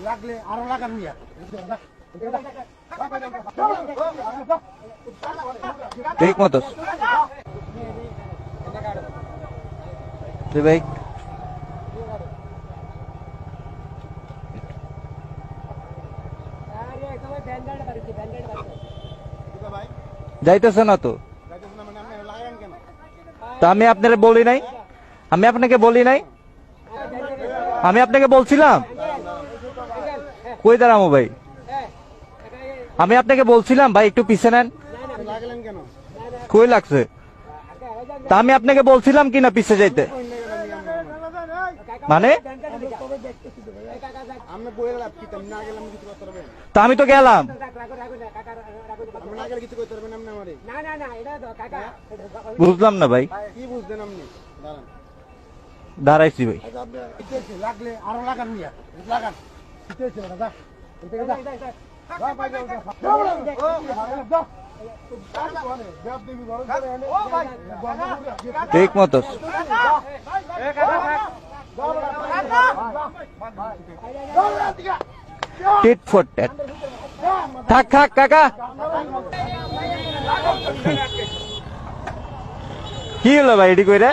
লাগলে আরও লাগান ঠিক মতো। ভাই যাইতেছে না তো। তা আমি আপনাকে বলি নাই? আমি আপনাকে বলি নাই? আমি আপনাকে বলছিলাম? কই দাঁড়ামো ভাই? আমি আপনাকে বলছিলাম, ভাই, একটু পিছে নেন। কই লাগছে? তা আমি আপনাকে বলছিলাম কিনা পিছে যাইতে? মানে? তা আমি তো গেলাম। বুঝলাম না ভাই। দাঁড়াইছি ভাই। লাগলে আরও লাগান ঠিক মতো। টিট ফর থাক থাক কাকা। কি হলো ভাই এটি কইরা?